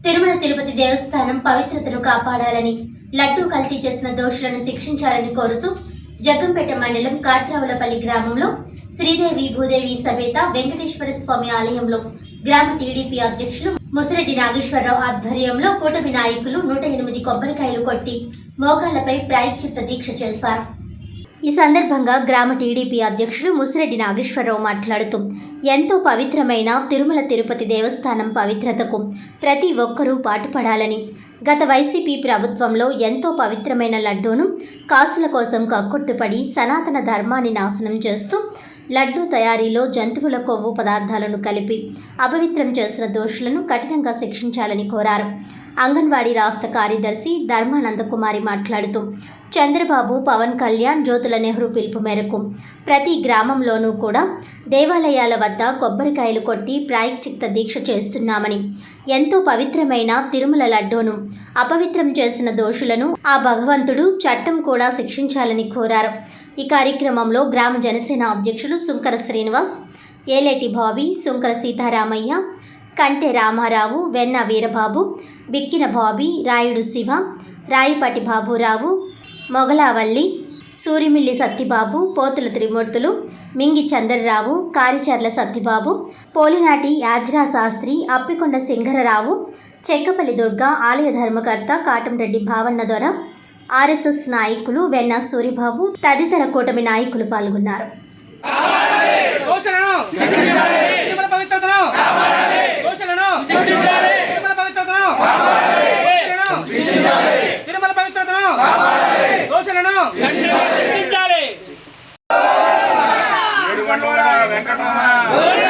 తిరుమల తిరుపతి దేవస్థానం పవిత్రతను కాపాడాలని లడ్డూ కల్తీ చేసిన దోషులను శిక్షించాలని కోరుతూ జగ్గంపేట మండలం కాట్రావులపల్లి గ్రామంలో శ్రీదేవి భూదేవి సమేత వెంకటేశ్వర స్వామి ఆలయంలో గ్రామ టీడీపీ అధ్యక్షులు ముసిరెడ్డి నాగేశ్వరరావు ఆధ్వర్యంలో కూటమి నాయకులు నూట ఎనిమిది కొబ్బరికాయలు కొట్టి మోకాళ్ళపై ప్రాయశ్చిత్త దీక్ష చేశారు. ఈ సందర్భంగా గ్రామ టీడీపీ అధ్యక్షులు ముసిరెడ్డి నాగేశ్వరరావు మాట్లాడుతూ ఎంతో పవిత్రమైన తిరుమల తిరుపతి దేవస్థానం పవిత్రతకు ప్రతి ఒక్కరూ పాటుపడాలని. గత వైసీపీ ప్రభుత్వంలో ఎంతో పవిత్రమైన లడ్డూను కాసుల కోసం కక్కుర్తుపడి సనాతన ధర్మాన్ని నాశనం చేస్తూ లడ్డూ తయారీలో జంతువుల కొవ్వు పదార్థాలను కలిపి అపవిత్రం చేసిన దోషులను కఠినంగా శిక్షించాలని కోరారు. అంగన్వాడీ రాష్ట్ర కార్యదర్శి ధర్మానందకుమారి మాట్లాడుతూ చంద్రబాబు పవన్ కళ్యాణ్ జ్యోతుల నెహ్రూ పిలుపు మేరకు ప్రతి గ్రామంలోనూ కూడా దేవాలయాల వద్ద కొబ్బరికాయలు కొట్టి ప్రాయశ్చిత్త దీక్ష చేస్తున్నామని ఎంతో పవిత్రమైన తిరుమల లడ్డూను అపవిత్రం చేసిన దోషులను ఆ భగవంతుడు చట్టం కూడా శిక్షించాలని కోరారు. ఈ కార్యక్రమంలో గ్రామ జనసేన అధ్యక్షులు సుంకర శ్రీనివాస్ ఏలేటి బాబీ సుంకర సీతారామయ్య కంటె రామారావు వెన్న వీరబాబు బిక్కిన బాబీ రాయుడు శివ రాయిపాటి బాబురావు మొగలావల్లి సూరిమిల్లి సత్తిబాబు పోతుల త్రిమూర్తులు మింగి చంద్రరావు కారిచర్ల సత్తిబాబు పోలినాటి యాజ్రా శాస్త్రి అప్పికొండ సింగరరావు చెక్కపల్లి దుర్గ ఆలయ ధర్మకర్త కాటంరెడ్డి భావన్న దొర ఆర్ఎస్ఎస్ నాయకులు వెన్న సూరిబాబు తదితర కూటమి నాయకులు పాల్గొన్నారు. తిరుమల పవిత్రతను! వెంకటరమణ.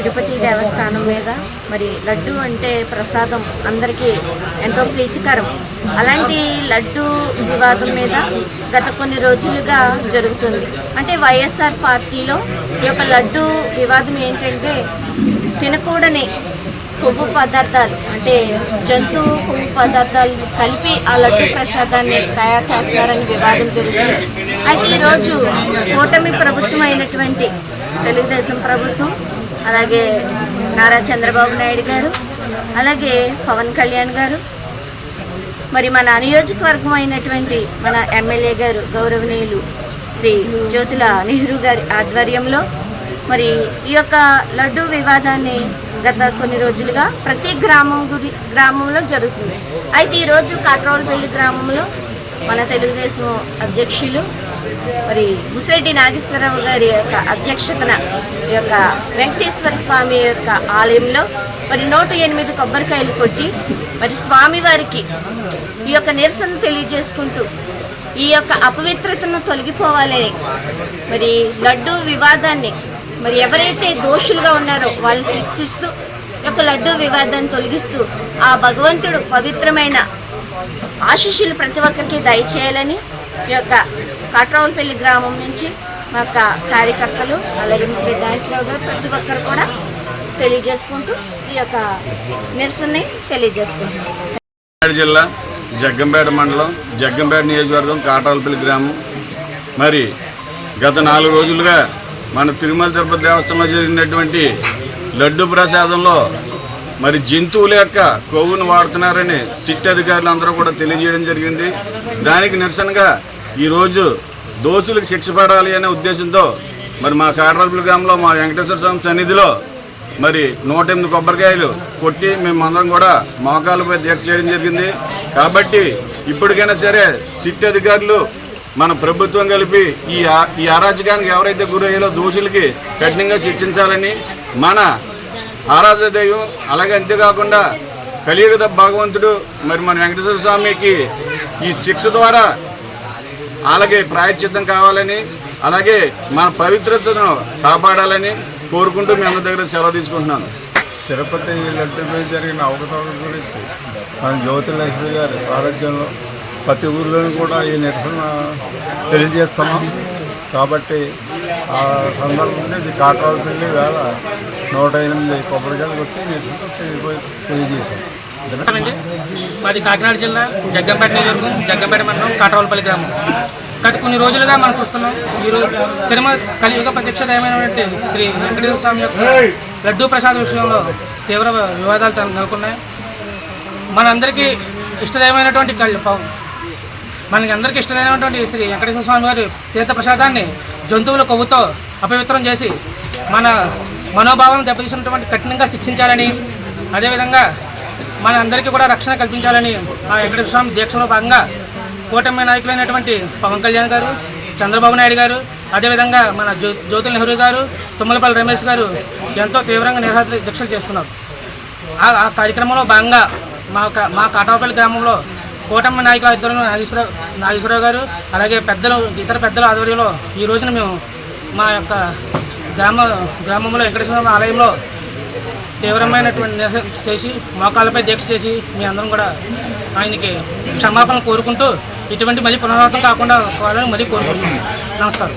తిరుపతి దేవస్థానం మీద మరి లడ్డు అంటే ప్రసాదం అందరికీ ఎంతో ప్రీతికరం. అలాంటి లడ్డు వివాదం మీద గత కొన్ని రోజులుగా జరుగుతుంది. అంటే వైఎస్ఆర్ పార్టీలో ఈ యొక్క లడ్డు వివాదం ఏంటంటే తినకూడని కొవ్వు పదార్థాలు అంటే జంతువు కొవ్వు పదార్థాలు కలిపి ఆ లడ్డు ప్రసాదాన్ని తయారు చేస్తారని వివాదం జరుగుతుంది. అయితే ఈరోజు కూటమి ప్రభుత్వం అయినటువంటి తెలుగుదేశం ప్రభుత్వం అలాగే నారా చంద్రబాబు నాయుడు గారు అలాగే పవన్ కళ్యాణ్ గారు మరి మన నియోజకవర్గం అయినటువంటి మన ఎమ్మెల్యే గారు గౌరవనీయులు శ్రీ జ్యోతుల నెహ్రూ గారి ఆధ్వర్యంలో మరి ఈ యొక్క లడ్డు వివాదాన్ని గత కొన్ని రోజులుగా ప్రతి గ్రామం గురి గ్రామంలో జరుగుతుంది. అయితే ఈరోజు కాట్రోల్పల్లి గ్రామంలో మన తెలుగుదేశం అధ్యక్షులు మరి ముసిరెడ్డి నాగేశ్వరరావు గారి యొక్క అధ్యక్షతన ఈ యొక్క వెంకటేశ్వర స్వామి యొక్క ఆలయంలో మరి నూట ఎనిమిది కొబ్బరికాయలు కొట్టి మరి స్వామివారికి ఈ యొక్క నిరసన తెలియజేసుకుంటూ ఈ యొక్క అపవిత్రతను తొలగిపోవాలని మరి లడ్డు వివాదాన్ని మరి ఎవరైతే దోషులుగా ఉన్నారో వాళ్ళు శిక్షిస్తూ ఈ యొక్క లడ్డు వివాదాన్ని తొలగిస్తూ ఆ భగవంతుడు పవిత్రమైన ఆశీస్సులు ప్రతి ఒక్కరికి దయచేయాలని ఈ యొక్క కాట్రావులపల్లి గ్రామం నుంచి మా యొక్క కార్యకర్తలు అలాగే శ్రీ నాగేశ్వరరావు గారు ప్రతి ఒక్కరు కూడా తెలియజేసుకుంటూ ఈ యొక్క నిరసనని తెలియజేసుకుంటున్నాం. జిల్లా జగ్గంపేట మండలం జగ్గంపేట నియోజకవర్గం కాటాలపల్లి గ్రామం. మరి గత నాలుగు రోజులుగా మన తిరుమల తిరుపతి దేవస్థానంలో జరిగినటువంటి లడ్డు ప్రసాదంలో మరి జంతువుల యొక్క కొవ్వును వాడుతున్నారని సిట్ అధికారులు అందరూ కూడా తెలియజేయడం జరిగింది. దానికి నిరసనగా ఈరోజు దోషులకు శిక్ష పడాలి అనే ఉద్దేశంతో మరి మా కాటరాజుల గ్రామంలో మా వెంకటేశ్వర స్వామి సన్నిధిలో మరి నూట ఎనిమిది కొబ్బరికాయలు కొట్టి మేమందరం కూడా మోకాలపై దీక్ష చేయడం జరిగింది. కాబట్టి ఇప్పటికైనా సరే సిట్ అధికారులు మన ప్రభుత్వం కలిపి ఈ ఆ- ఈ అరాచకానికి ఎవరైతే గురయ్యారో దోషులకి కఠినంగా శిక్షించాలని మన ఆరాధన దైవం అలాగే అంతేకాకుండా కలియుగ భగవంతుడు మరి మన వెంకటేశ్వర స్వామికి ఈ శిక్ష ద్వారా అలాగే ప్రాయశ్చిత్తం కావాలని అలాగే మన పవిత్రతను కాపాడాలని కోరుకుంటూ మీ అందరి దగ్గర సెలవు తీసుకుంటున్నాను. తిరుపతి లడ్డు మీద జరిగిన అవకతవకల గురించి మన జ్యోతిలక్ష్మి గారి సారథ్యంలో ప్రతి ఊర్లోనూ కూడా ఈ నిరసన తెలియజేస్తున్నాం. కాబట్టి ఆ సందర్భంగా ఇది కాటరాజుపల్లి వేళ నూట ఎనిమిది కొబ్బరికాయలు కొట్టి నిరసన తెలియజేశాం. అండి. మాది కాకినాడ జిల్లా జగ్గంపేట నియోజకవర్గం జగ్గంపేట మండలం కాటవాలపల్లి గ్రామం. గత కొన్ని రోజులుగా మనం చూస్తున్నాం ఈరోజు తిరుమల కలియుగ ప్రత్యక్ష దయమైనటువంటి శ్రీ వెంకటేశ్వర స్వామి యొక్క లడ్డూ ప్రసాద్ విషయంలో తీవ్ర వివాదాలు నెలకొన్నాయి. మనందరికీ ఇష్టదైవమైనటువంటి కళ్ళు మనకి అందరికీ ఇష్టమైనటువంటి శ్రీ వెంకటేశ్వర స్వామి వారి తీర్థ ప్రసాదాన్ని జంతువుల కొవ్వుతో అపవిత్రం చేసి మన మనోభావం దెబ్బతీసినటువంటి కఠినంగా శిక్షించాలని అదేవిధంగా మన అందరికీ కూడా రక్షణ కల్పించాలని ఆ వెంకటేశ్వర స్వామి దీక్షలో భాగంగా కూటమి నాయకులైనటువంటి పవన్ కళ్యాణ్ గారు చంద్రబాబు నాయుడు గారు అదేవిధంగా మన జ్యో జ్యోతుల్ నెహ్రూ గారు తుమ్మలపల్లి రమేష్ గారు ఎంతో తీవ్రంగా నిరసన దీక్షలు చేస్తున్నారు. ఆ ఆ కార్యక్రమంలో భాగంగా మా మా కాటాపల్లి గ్రామంలో కూటమి నాయకుల ఇద్దరు నాగేశ్వర నాగేశ్వరరావు గారు అలాగే పెద్దలు ఇతర పెద్దల ఆధ్వర్యంలో ఈ రోజున మేము మా యొక్క గ్రామ గ్రామంలో వెంకటేశ్వర ఆలయంలో తీవ్రమైనటువంటి నిరసన చేసి మోకాళ్ళపై దీక్ష చేసి మీ అందరం కూడా ఆయనకి క్షమాపణ కోరుకుంటూ ఇటువంటి మళ్ళీ పునరావృతం కాకుండా కావాలని మరీ కోరుకుంటున్నాను నమస్కారం.